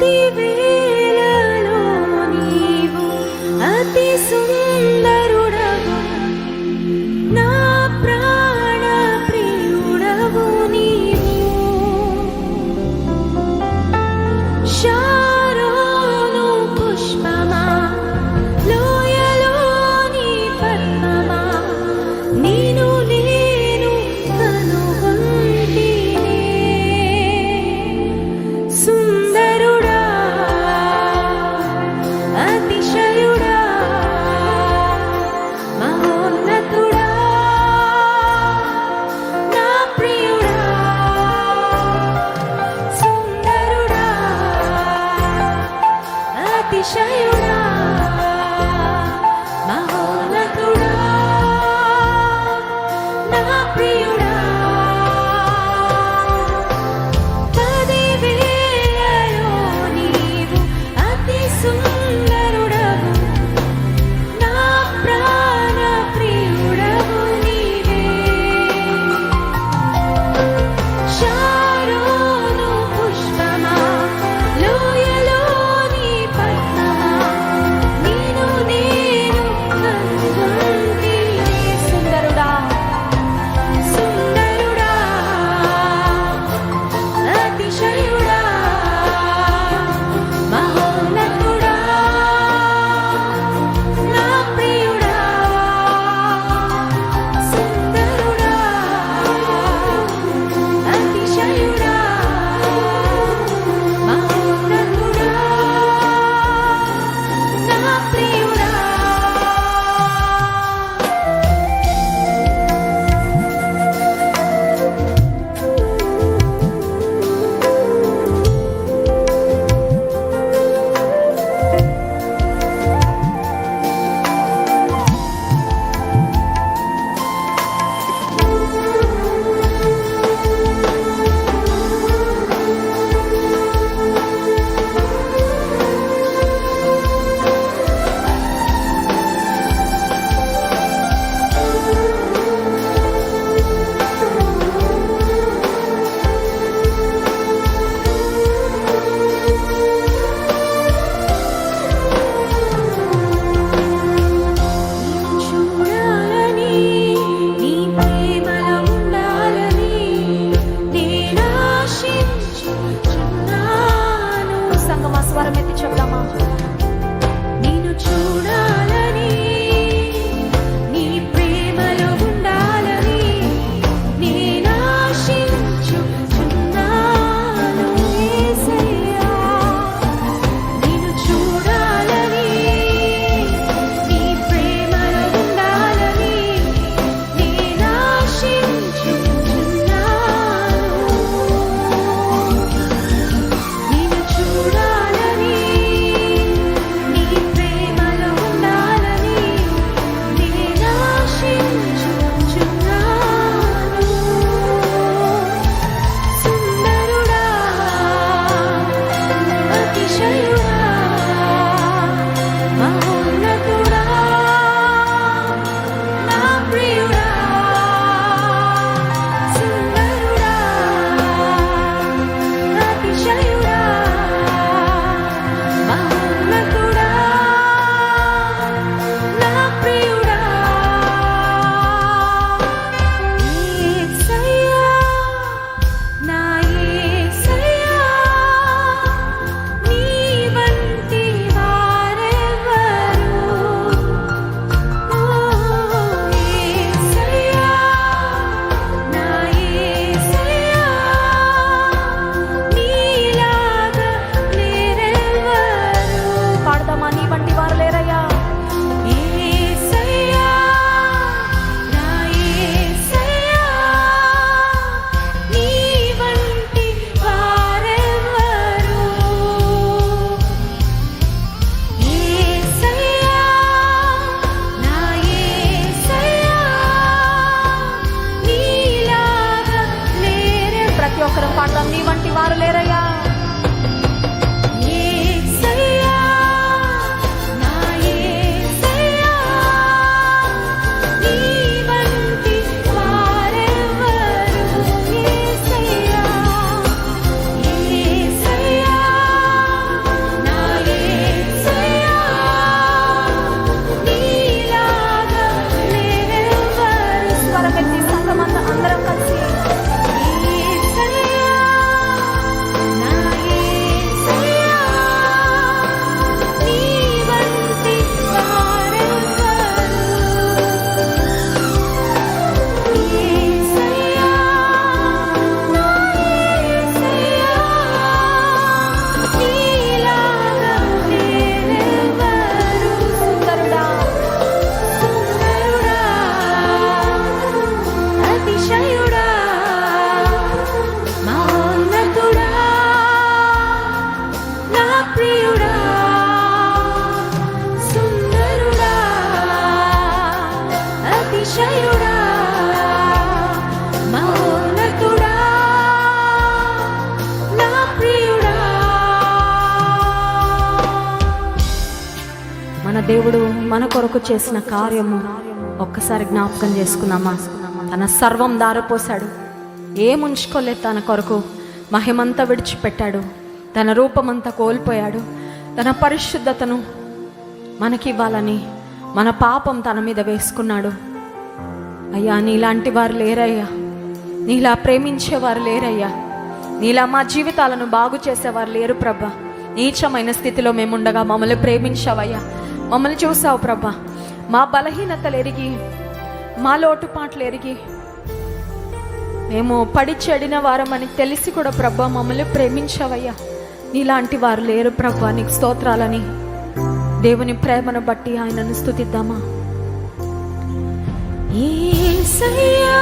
పదివేలలో నీవు అతి సుందరుడవు സ്വരം എത്തിച്ചെടുക്കാമോ మన కొరకు చేసిన కార్యము ఒక్కసారి జ్ఞాపకం చేసుకున్నామా? తన సర్వం దారపోశాడు. ఏముంచుకోలేదు తన కొరకు. మహిమంతా విడిచిపెట్టాడు. తన రూపమంతా కోల్పోయాడు. తన పరిశుద్ధతను మనకివ్వాలని మన పాపం తన మీద వేసుకున్నాడు. అయ్యా నీలాంటి వారు లేరయ్యా. నీలా ప్రేమించేవారు లేరయ్యా. నీలా మా జీవితాలను బాగు చేసేవారు లేరు ప్రభా. నీచమైన స్థితిలో మేముండగా మమ్మల్ని ప్రేమించావయ్యా. మమ్మల్ని చూసావు ప్రభా. మా బలహీనతలు ఎరిగి మా లోటుపాట్లు ఎరిగి మేము పడి చెడిన వారమని తెలిసి కూడా ప్రభా మమ్మల్ని ప్రేమించావయ్యా. నీలాంటి వారు లేరు ప్రభా నీకు స్తోత్రాలని. దేవుని ప్రేమను బట్టి ఆయనను స్థుతిద్దామా యేసయ్యా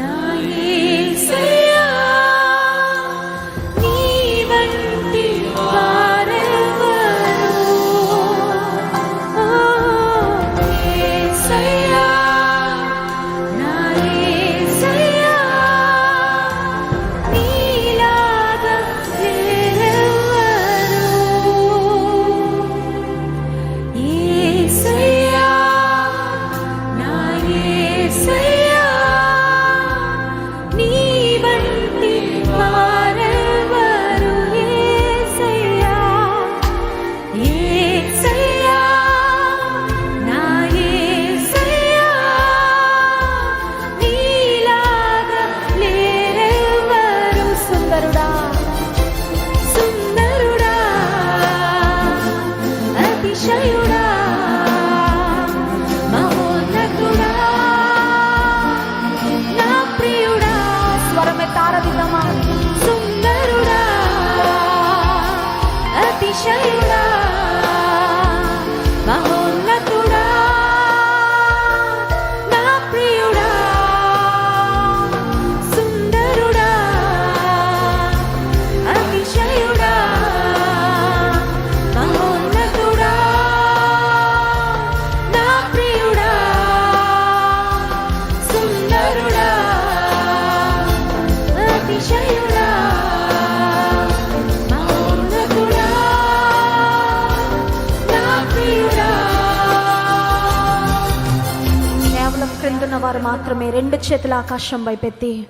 నా యేసయ్యా అతిశయుడా మహోన్నతుడా నా ప్రియుడా స్వరమే తారదిదమా సుందరుడా అతిశయుడా. క్రిందున్న వారు మాత్రమే రెండు చేతుల ఆకాశం వైపెత్తి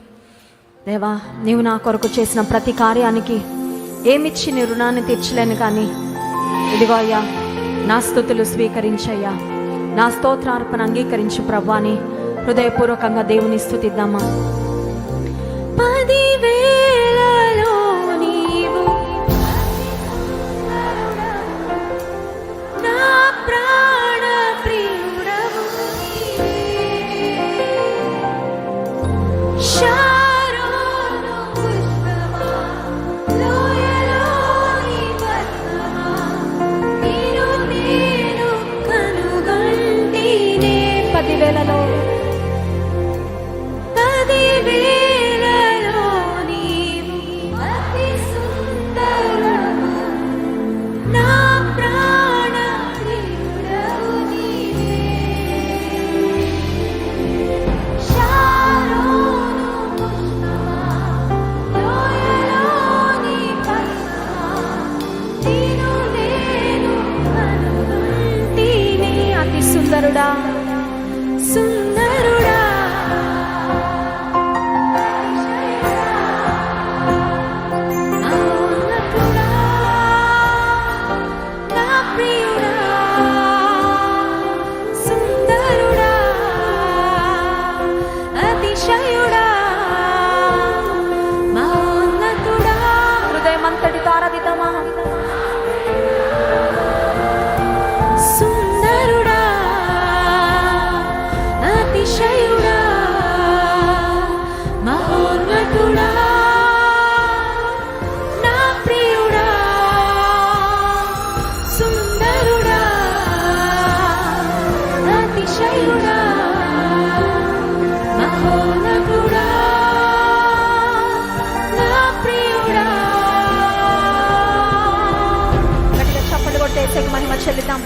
దేవా నీవు నా కొరకు చేసిన ప్రతి కార్యానికి ఏమిచ్చి నీ రుణాన్ని తీర్చలేను కానీ ఇదిగో అయ్యా నా స్థుతులు స్వీకరించయ్యా. నా స్తోత్రార్పణ అంగీకరించు ప్రభాని హృదయపూర్వకంగా దేవుని స్థుతిద్దామా. பதிவே అతి సుందరుడా செலுத்தாம்